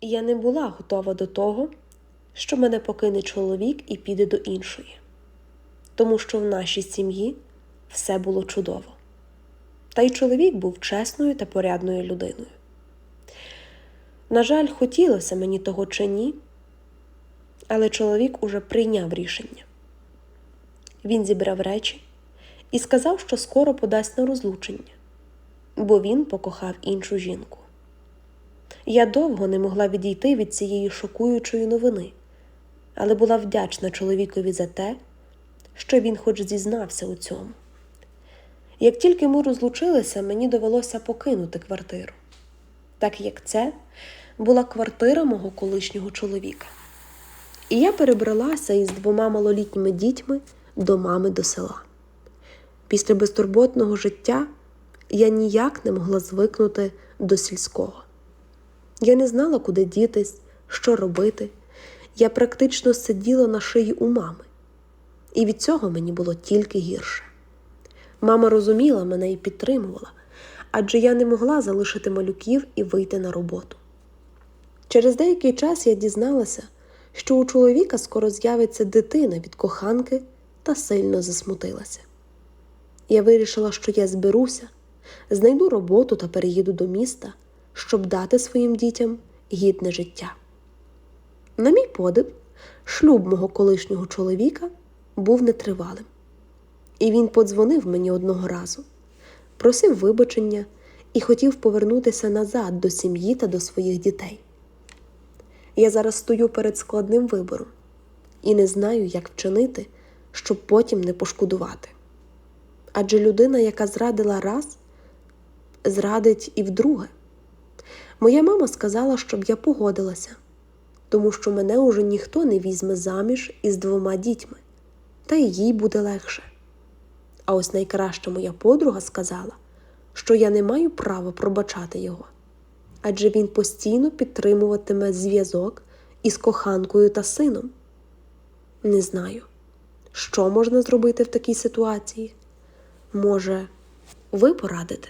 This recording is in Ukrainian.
Я не була готова до того, що мене покине чоловік і піде до іншої, тому що в нашій сім'ї все було чудово. Та й чоловік був чесною та порядною людиною. На жаль, хотілося мені того чи ні, але чоловік уже прийняв рішення. Він зібрав речі і сказав, що скоро подасть на розлучення, бо він покохав іншу жінку. Я довго не могла відійти від цієї шокуючої новини, але була вдячна чоловікові за те, що він хоч зізнався у цьому. Як тільки ми розлучилися, мені довелося покинути квартиру, так як це була квартира мого колишнього чоловіка. І я перебралася із двома малолітніми дітьми до мами до села. Після безтурботного життя я ніяк не могла звикнути до сільського. Я не знала, куди дітись, що робити. Я практично сиділа на шиї у мами, і від цього мені було тільки гірше. Мама розуміла мене і підтримувала, адже я не могла залишити малюків і вийти на роботу. Через деякий час я дізналася, що у чоловіка скоро з'явиться дитина від коханки та сильно засмутилася. Я вирішила, що я зберуся, знайду роботу та переїду до міста, щоб дати своїм дітям гідне життя. На мій подив, шлюб мого колишнього чоловіка був нетривалим. І він подзвонив мені одного разу, просив вибачення і хотів повернутися назад до сім'ї та до своїх дітей. Я зараз стою перед складним вибором і не знаю, як вчинити, щоб потім не пошкодувати. Адже людина, яка зрадила раз, зрадить і вдруге. Моя мама сказала, щоб я погодилася, тому що мене уже ніхто не візьме заміж із двома дітьми, та й їй буде легше. А ось найкраща моя подруга сказала, що я не маю права пробачати його, адже він постійно підтримуватиме зв'язок із коханкою та сином. Не знаю, що можна зробити в такій ситуації. Може, ви порадите?